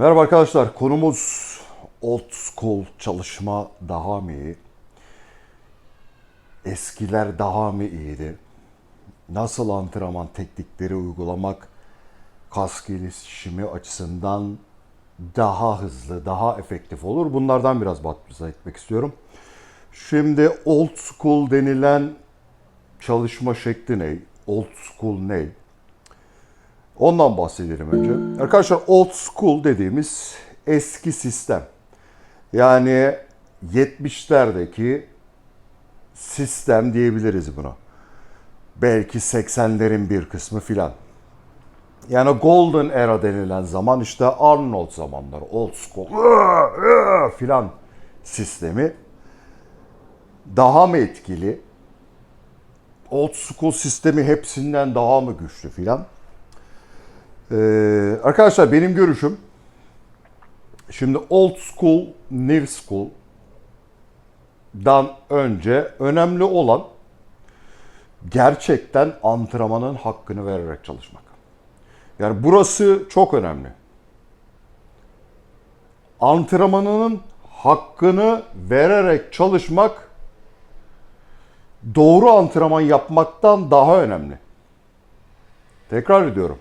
Merhaba arkadaşlar. Konumuz old school çalışma daha mı iyi? Eskiler daha mı iyiydi? Nasıl antrenman teknikleri uygulamak kas gelişimi açısından daha hızlı, daha efektif olur? Bunlardan biraz bahsetmek istiyorum. Şimdi old school denilen çalışma şekli ne? Old school ne? Ondan bahsedelim önce. Arkadaşlar old school dediğimiz eski sistem. Yani 70'lerdeki sistem diyebiliriz buna. Belki 80'lerin bir kısmı filan. Yani golden era denilen zaman işte Arnold zamanları, old school filan sistemi daha mı etkili? Old school sistemi hepsinden daha mı güçlü filan? Ee, arkadaşlar benim görüşüm şimdi old school, new school dan önce önemli olan gerçekten antrenmanın hakkını vererek çalışmak. Yani burası çok önemli. Antrenmanının hakkını vererek çalışmak doğru antrenman yapmaktan daha önemli. Tekrar ediyorum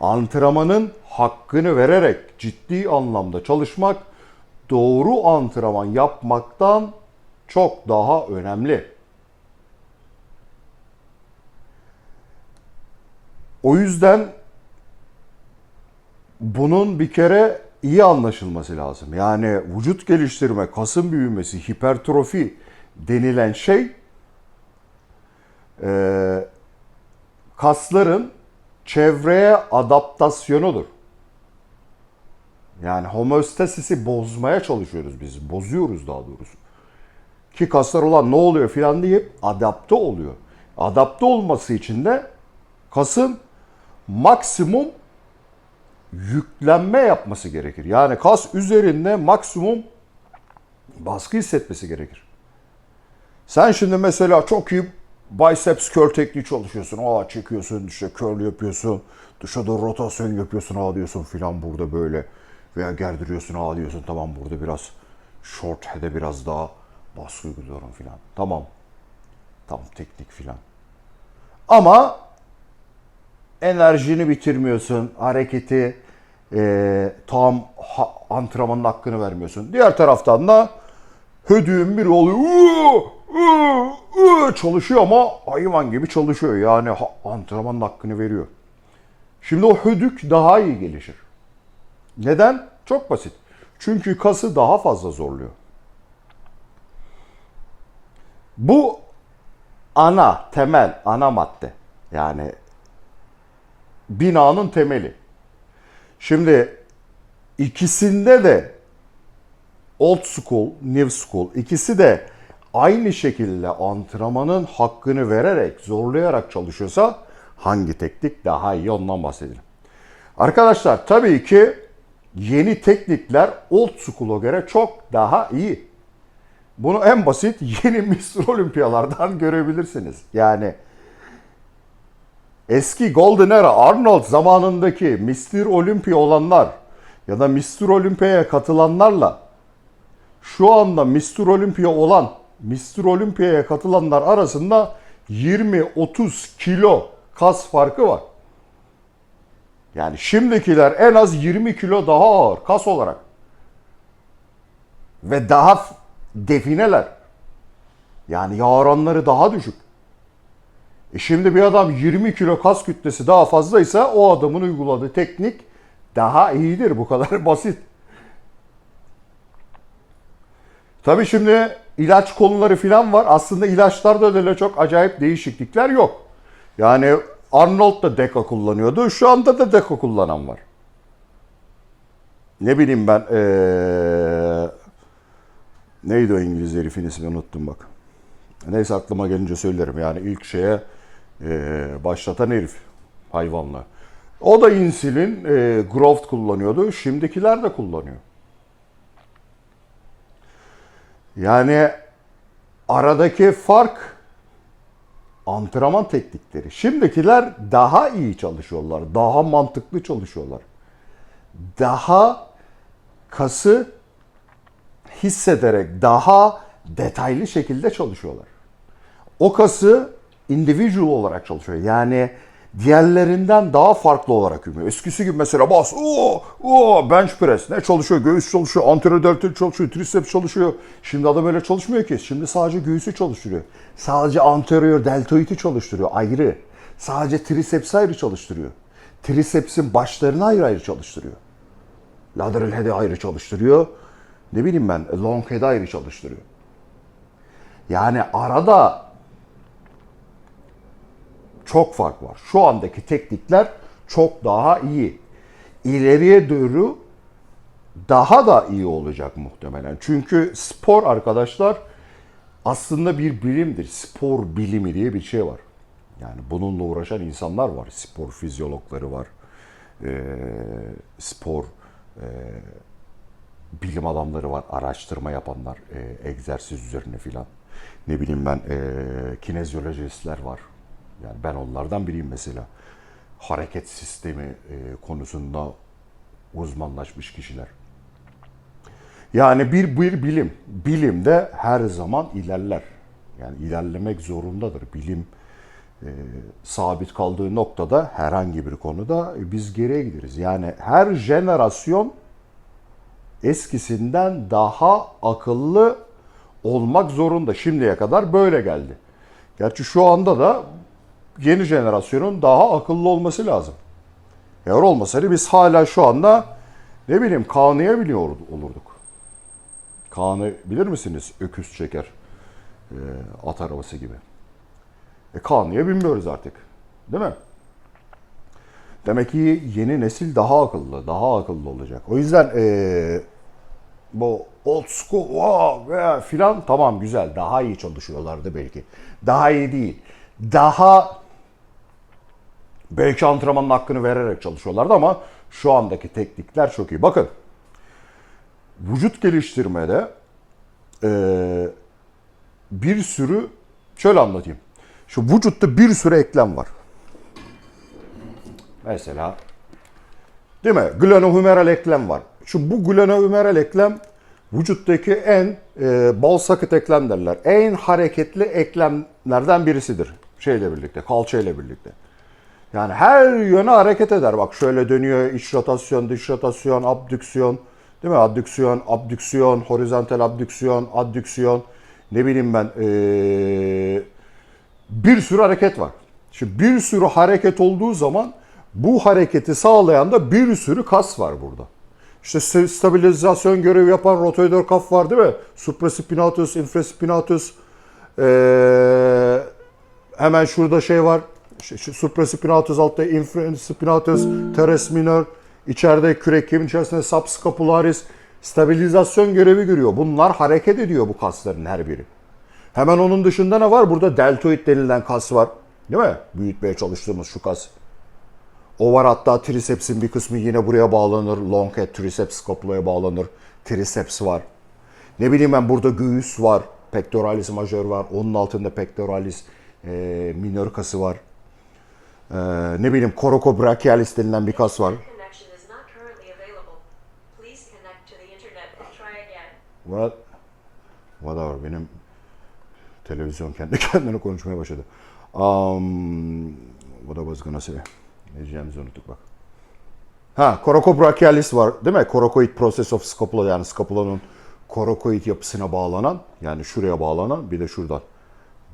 antrenmanın hakkını vererek ciddi anlamda çalışmak doğru antrenman yapmaktan çok daha önemli. O yüzden bunun bir kere iyi anlaşılması lazım. Yani vücut geliştirme, kasın büyümesi, hipertrofi denilen şey kasların çevreye adaptasyonudur. Yani homeostasisi bozmaya çalışıyoruz biz. Bozuyoruz daha doğrusu. Ki kaslar olan ne oluyor filan deyip adapte oluyor. Adapte olması için de kasın maksimum yüklenme yapması gerekir. Yani kas üzerinde maksimum baskı hissetmesi gerekir. Sen şimdi mesela çok iyi biceps curl tekniği çalışıyorsun. Aa çekiyorsun işte curl yapıyorsun. Dışa doğru rotasyon yapıyorsun. Aa diyorsun filan burada böyle. Veya gerdiriyorsun. Aa diyorsun tamam burada biraz short head'e biraz daha baskı uyguluyorum filan. Tamam. Tam teknik filan. Ama enerjini bitirmiyorsun. Hareketi e, tam ha, antrenmanın hakkını vermiyorsun. Diğer taraftan da hödüğün biri oluyor. Çalışıyor ama hayvan gibi çalışıyor. Yani antrenmanın hakkını veriyor. Şimdi o hödük daha iyi gelişir. Neden? Çok basit. Çünkü kası daha fazla zorluyor. Bu ana, temel, ana madde. Yani binanın temeli. Şimdi ikisinde de old school, new school ikisi de aynı şekilde antrenmanın hakkını vererek, zorlayarak çalışıyorsa hangi teknik daha iyi ondan bahsedelim. Arkadaşlar tabii ki yeni teknikler old school'a göre çok daha iyi. Bunu en basit yeni Mr. Olimpiyalardan görebilirsiniz. Yani eski Golden Era Arnold zamanındaki Mr. Olympia olanlar ya da Mr. Olympia'ya katılanlarla şu anda Mr. Olympia olan Mr. Olympia'ya katılanlar arasında 20-30 kilo kas farkı var. Yani şimdikiler en az 20 kilo daha ağır kas olarak. Ve daha defineler. Yani yağ oranları daha düşük. E şimdi bir adam 20 kilo kas kütlesi daha fazlaysa o adamın uyguladığı teknik daha iyidir. Bu kadar basit. Tabii şimdi ilaç konuları falan var. Aslında ilaçlarda da öyle çok acayip değişiklikler yok. Yani Arnold da Deka kullanıyordu. Şu anda da Deka kullanan var. Ne bileyim ben ee, neydi o İngiliz herifin ismini unuttum bak. Neyse aklıma gelince söylerim. Yani ilk şeye ee, başlatan herif hayvanla. O da insülin e, growth kullanıyordu. Şimdikiler de kullanıyor. Yani aradaki fark antrenman teknikleri. Şimdikiler daha iyi çalışıyorlar. Daha mantıklı çalışıyorlar. Daha kası hissederek daha detaylı şekilde çalışıyorlar. O kası individual olarak çalışıyor. Yani diğerlerinden daha farklı olarak yürüyor. Eskisi gibi mesela bas, o, o bench press ne çalışıyor? Göğüs çalışıyor, anterior deltoid çalışıyor, triceps çalışıyor. Şimdi adam öyle çalışmıyor ki. Şimdi sadece göğüsü çalıştırıyor. Sadece anterior deltoid'i çalıştırıyor ayrı. Sadece triceps ayrı çalıştırıyor. Triceps'in başlarını ayrı ayrı çalıştırıyor. Lateral head'i ayrı çalıştırıyor. Ne bileyim ben long head'i ayrı çalıştırıyor. Yani arada çok fark var. Şu andaki teknikler çok daha iyi. İleriye doğru daha da iyi olacak muhtemelen. Çünkü spor arkadaşlar aslında bir bilimdir. Spor bilimi diye bir şey var. Yani bununla uğraşan insanlar var. Spor fizyologları var. Ee, spor e, bilim adamları var. Araştırma yapanlar e, egzersiz üzerine filan. Ne bileyim ben e, kinezyolojistler var. Yani ben onlardan biriyim mesela. Hareket sistemi e, konusunda uzmanlaşmış kişiler. Yani bir, bir bilim. Bilim de her zaman ilerler. Yani ilerlemek zorundadır. Bilim e, sabit kaldığı noktada herhangi bir konuda e, biz geriye gideriz. Yani her jenerasyon eskisinden daha akıllı olmak zorunda. Şimdiye kadar böyle geldi. Gerçi şu anda da yeni jenerasyonun daha akıllı olması lazım. Eğer olmasaydı biz hala şu anda ne bileyim Kaan'ıya biliyor olurduk. Kaan'ı bilir misiniz? Öküz çeker. e, at arabası gibi. E Kaan'ıya bilmiyoruz artık. Değil mi? Demek ki yeni nesil daha akıllı, daha akıllı olacak. O yüzden e, bu old school wow, filan tamam güzel, daha iyi çalışıyorlardı belki. Daha iyi değil. Daha belki antrenmanın hakkını vererek çalışıyorlardı ama şu andaki teknikler çok iyi. Bakın vücut geliştirmede e, bir sürü şöyle anlatayım. Şu vücutta bir sürü eklem var. Mesela değil mi? Glenohumeral eklem var. Şu bu glenohumeral eklem vücuttaki en e, bal sakıt eklem derler. En hareketli eklemlerden birisidir. Şeyle birlikte, kalçayla birlikte. Yani her yöne hareket eder. Bak şöyle dönüyor iç rotasyon, dış rotasyon, abdüksiyon. Değil mi? Abdüksiyon, abdüksiyon, horizontal abdüksiyon, addüksiyon. Ne bileyim ben. Ee, bir sürü hareket var. Şimdi bir sürü hareket olduğu zaman bu hareketi sağlayan da bir sürü kas var burada. İşte st- stabilizasyon görevi yapan rotoidal kaf var değil mi? Supraspinatus, infraspinatus. Ee, hemen şurada şey var. Şu supraspinatus altta infraspinatus, teres minor. İçeride kürek kemiğin içerisinde subscapularis. Stabilizasyon görevi görüyor. Bunlar hareket ediyor bu kasların her biri. Hemen onun dışında ne var? Burada deltoid denilen kas var. Değil mi? Büyütmeye çalıştığımız şu kas. O var hatta tricepsin bir kısmı yine buraya bağlanır. Long head triceps scapula'ya bağlanır. Triceps var. Ne bileyim ben burada göğüs var. Pectoralis major var. Onun altında pectoralis e, minor kası var. E, ne bileyim coracobrachialis denilen bir kas var. What? Whatever. Benim televizyon kendi kendine konuşmaya başladı. Um, what I was gonna say. Ne diyeceğimizi unuttuk bak. Ha, coracobrachialis var değil mi? Coracoid process of scapula yani scapulanın coracoid yapısına bağlanan yani şuraya bağlanan bir de şuradan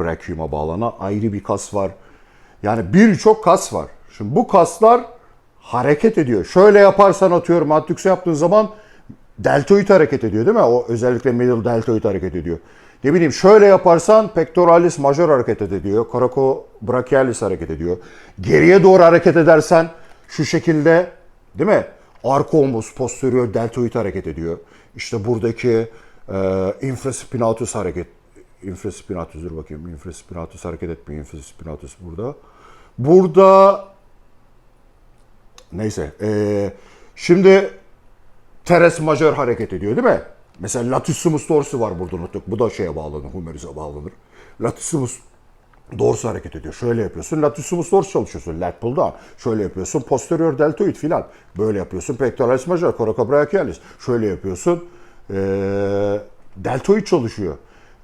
brachium'a bağlanan ayrı bir kas var. Yani birçok kas var. Şimdi bu kaslar hareket ediyor. Şöyle yaparsan atıyorum adduksiyon yaptığın zaman deltoid hareket ediyor değil mi? O özellikle middle deltoid hareket ediyor. Ne bileyim şöyle yaparsan pectoralis major hareket ediyor. Coracobrachialis hareket ediyor. Geriye doğru hareket edersen şu şekilde değil mi? Arka omuz posterior deltoid hareket ediyor. İşte buradaki e, infraspinatus hareket infraspinatus dur bakayım. Infraspinatus hareket etmiyor. Infraspinatus burada. Burada neyse. e, şimdi teres majör hareket ediyor değil mi? Mesela latissimus dorsi var burada unuttuk. Bu da şeye bağlanır, humerus'a bağlanır. Latissimus Dorsi hareket ediyor. Şöyle yapıyorsun. Latissimus dorsi çalışıyorsun. Lat pull down. Şöyle yapıyorsun. Posterior deltoid filan. Böyle yapıyorsun. Pectoralis major. Coracobrachialis. Şöyle yapıyorsun. Ee, deltoid çalışıyor.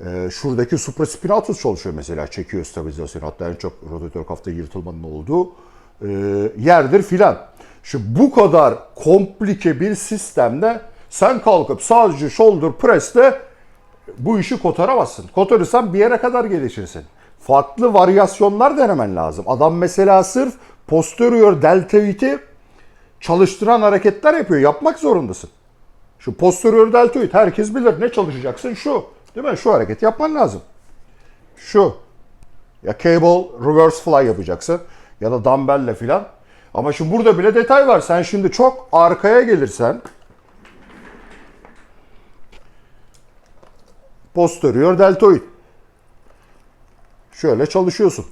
Ee, şuradaki supraspinatus çalışıyor mesela. Çekiyor stabilizasyon. Hatta en çok rotator kafta yırtılmanın olduğu e, yerdir filan. Şimdi bu kadar komplike bir sistemde sen kalkıp sadece shoulder press'te bu işi kotaramazsın. Kotarırsan bir yere kadar gelişirsin. Farklı varyasyonlar denemen lazım. Adam mesela sırf posterior deltoid'i çalıştıran hareketler yapıyor. Yapmak zorundasın. Şu posterior deltoid herkes bilir. Ne çalışacaksın? Şu. Değil mi? Şu hareket yapman lazım. Şu. Ya cable reverse fly yapacaksın. Ya da dumbbell'le filan. Ama şimdi burada bile detay var. Sen şimdi çok arkaya gelirsen posterior deltoid. Şöyle çalışıyorsun.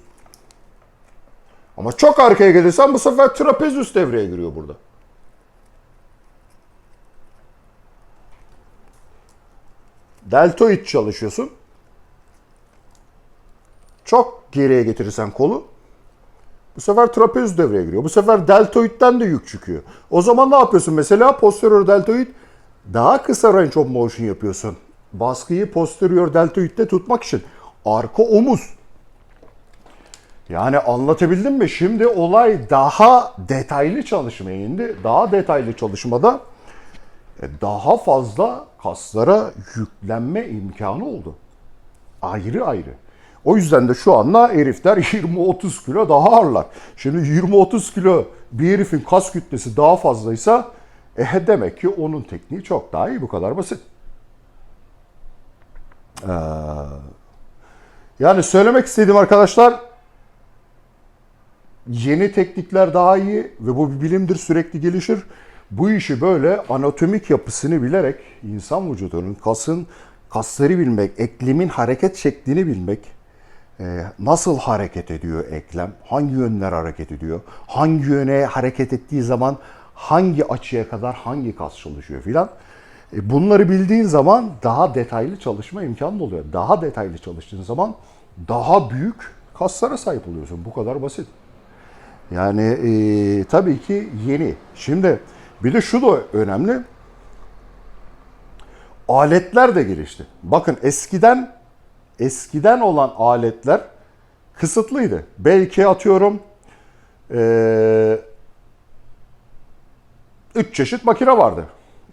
Ama çok arkaya gelirsen bu sefer trapezius devreye giriyor burada. Deltoid çalışıyorsun. Çok geriye getirirsen kolu bu sefer trapezius devreye giriyor. Bu sefer deltoidden de yük çıkıyor. O zaman ne yapıyorsun? Mesela posterior deltoid daha kısa range of motion yapıyorsun. Baskıyı posterior deltoidde tutmak için. Arka omuz. Yani anlatabildim mi? Şimdi olay daha detaylı çalışmaya indi. Daha detaylı çalışmada daha fazla kaslara yüklenme imkanı oldu. Ayrı ayrı. O yüzden de şu anda herifler 20-30 kilo daha ağırlar. Şimdi 20-30 kilo bir herifin kas kütlesi daha fazlaysa e demek ki onun tekniği çok daha iyi. Bu kadar basit. Ee, yani söylemek istediğim arkadaşlar yeni teknikler daha iyi ve bu bir bilimdir sürekli gelişir. Bu işi böyle anatomik yapısını bilerek insan vücudunun kasın kasları bilmek, eklemin hareket şeklini bilmek, e, nasıl hareket ediyor eklem, hangi yönler hareket ediyor, hangi yöne hareket ettiği zaman hangi açıya kadar hangi kas çalışıyor filan. E, Bunları bildiğin zaman daha detaylı çalışma imkanı oluyor. Daha detaylı çalıştığın zaman daha büyük kaslara sahip oluyorsun. Bu kadar basit. Yani e, tabii ki yeni. Şimdi bir de şu da önemli. Aletler de gelişti. Bakın eskiden eskiden olan aletler kısıtlıydı. Belki atıyorum e, üç çeşit makine vardı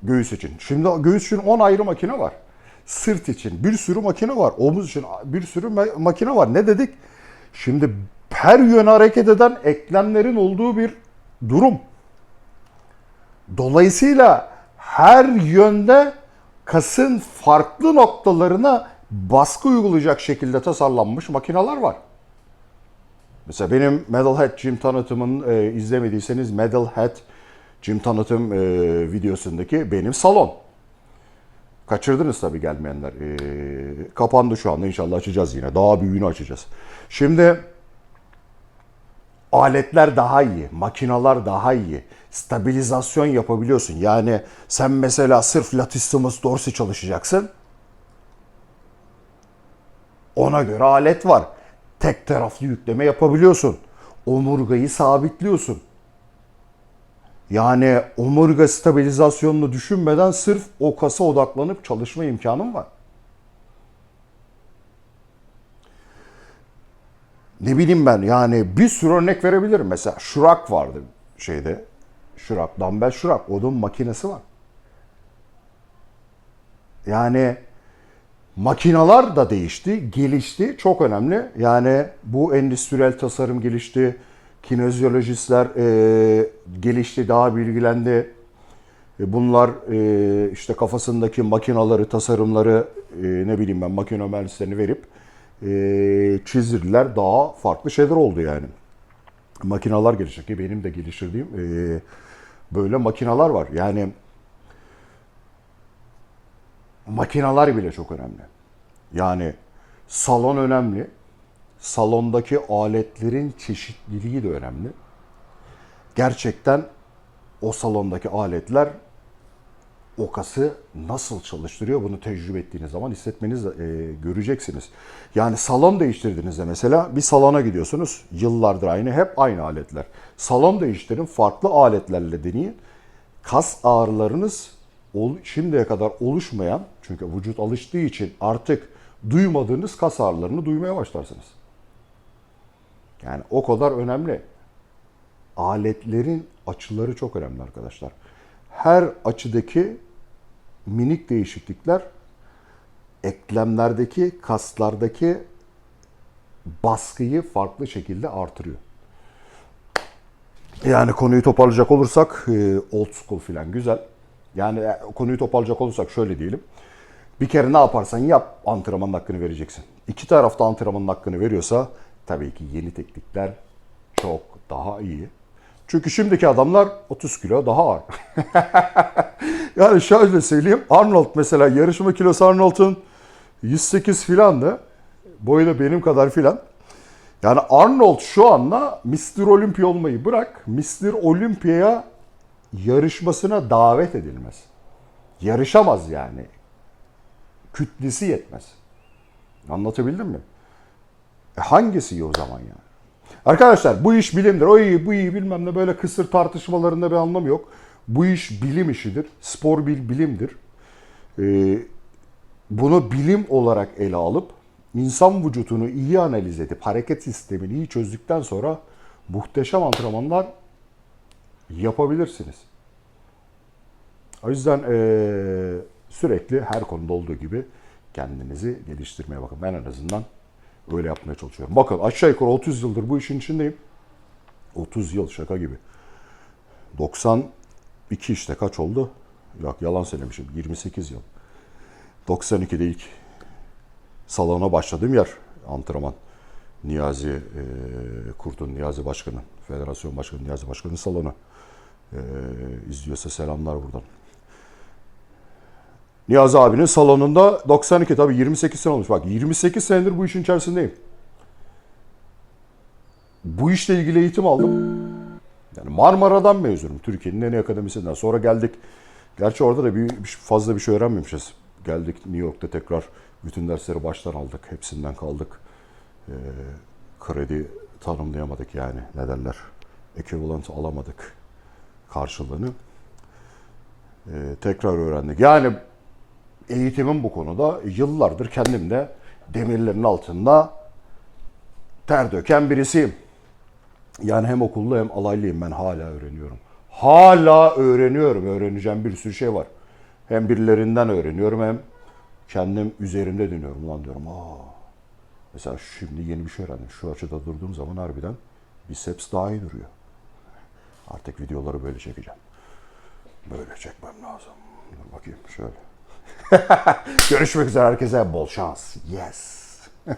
göğüs için. Şimdi göğüs için 10 ayrı makine var. Sırt için bir sürü makine var. Omuz için bir sürü ma- makine var. Ne dedik? Şimdi her yöne hareket eden eklemlerin olduğu bir durum. Dolayısıyla her yönde kasın farklı noktalarına baskı uygulayacak şekilde tasarlanmış makineler var. Mesela benim Metalhead Gym tanıtımın e, izlemediyseniz Metalhead Gym tanıtım e, videosundaki benim salon. Kaçırdınız tabii gelmeyenler. E, kapandı şu anda inşallah açacağız yine. Daha büyüğünü açacağız. Şimdi aletler daha iyi, makinalar daha iyi. Stabilizasyon yapabiliyorsun. Yani sen mesela sırf latissimus dorsi çalışacaksın. Ona göre alet var. Tek taraflı yükleme yapabiliyorsun. Omurgayı sabitliyorsun. Yani omurga stabilizasyonunu düşünmeden sırf o kasa odaklanıp çalışma imkanın var. Ne bileyim ben yani bir sürü örnek verebilirim. Mesela şurak vardı şeyde. Şurak, dumbbell şurak. Onun makinesi var. Yani makinalar da değişti, gelişti. Çok önemli. Yani bu endüstriyel tasarım gelişti. Kinezyolojistler e, gelişti, daha bilgilendi. E, Bunlar e, işte kafasındaki makinaları, tasarımları e, ne bileyim ben makine mühendislerini verip e, çizdirdiler. Daha farklı şeyler oldu yani. Makinalar ki benim de geliştirdiğim e, böyle makinalar var. Yani makinalar bile çok önemli. Yani salon önemli. Salondaki aletlerin çeşitliliği de önemli. Gerçekten o salondaki aletler o kası nasıl çalıştırıyor bunu tecrübe ettiğiniz zaman hissetmeniz e, göreceksiniz. Yani salon değiştirdiğinizde mesela bir salona gidiyorsunuz. Yıllardır aynı hep aynı aletler. Salon değiştirin farklı aletlerle deneyin. Kas ağrılarınız şimdiye kadar oluşmayan çünkü vücut alıştığı için artık duymadığınız kas ağrılarını duymaya başlarsınız. Yani o kadar önemli. Aletlerin açıları çok önemli arkadaşlar. Her açıdaki minik değişiklikler eklemlerdeki, kaslardaki baskıyı farklı şekilde artırıyor. Yani konuyu toparlayacak olursak e, old school filan güzel. Yani e, konuyu toparlayacak olursak şöyle diyelim. Bir kere ne yaparsan yap antrenmanın hakkını vereceksin. İki tarafta antrenmanın hakkını veriyorsa tabii ki yeni teknikler çok daha iyi. Çünkü şimdiki adamlar 30 kilo daha ağır. yani şöyle söyleyeyim. Arnold mesela yarışma kilosu Arnold'un 108 filandı. Boyu da benim kadar filan. Yani Arnold şu anda Mr. Olympia olmayı bırak, Mr. Olympia'ya yarışmasına davet edilmez. Yarışamaz yani. Kütlesi yetmez. Anlatabildim mi? E hangisi iyi o zaman yani? Arkadaşlar bu iş bilimdir. O iyi, bu iyi bilmem ne böyle kısır tartışmalarında bir anlamı yok. Bu iş bilim işidir. Spor bir bilimdir. Ee, bunu bilim olarak ele alıp insan vücudunu iyi analiz edip hareket sistemini iyi çözdükten sonra muhteşem antrenmanlar yapabilirsiniz. O yüzden eee, sürekli her konuda olduğu gibi kendinizi geliştirmeye bakın. Ben en azından öyle yapmaya çalışıyorum. Bakın aşağı yukarı 30 yıldır bu işin içindeyim. 30 yıl şaka gibi. 92 işte kaç oldu? Yok yalan söylemişim. 28 yıl. 92'de ilk salona başladığım yer antrenman. Niyazi e, Kurt'un, Niyazi Başkan'ın, Federasyon Başkanı Niyazi Başkan'ın salonu. E, izliyorsa selamlar buradan. Niyazi abinin salonunda 92 tabii 28 sene olmuş. Bak 28 senedir bu işin içerisindeyim. Bu işle ilgili eğitim aldım. Yani Marmara'dan mezunum. Türkiye'nin en iyi akademisinden. Sonra geldik. Gerçi orada da bir, bir- fazla bir şey öğrenmemişiz. Geldik New York'ta tekrar bütün dersleri baştan aldık. Hepsinden kaldık. Ee, kredi tanımlayamadık yani. Ne derler? Equivalent alamadık karşılığını. Ee, tekrar öğrendik. Yani eğitimim bu konuda yıllardır kendim de demirlerin altında ter döken birisiyim. Yani hem okulda hem alaylıyım ben hala öğreniyorum. Hala öğreniyorum. Öğreneceğim bir sürü şey var. Hem birilerinden öğreniyorum hem kendim üzerimde dönüyorum. Ulan diyorum aa. Mesela şimdi yeni bir şey öğrendim. Şu açıda durduğum zaman harbiden biceps daha iyi duruyor. Artık videoları böyle çekeceğim. Böyle çekmem lazım. Dur bakayım şöyle. Görüşmek üzere herkese bol şans. Yes.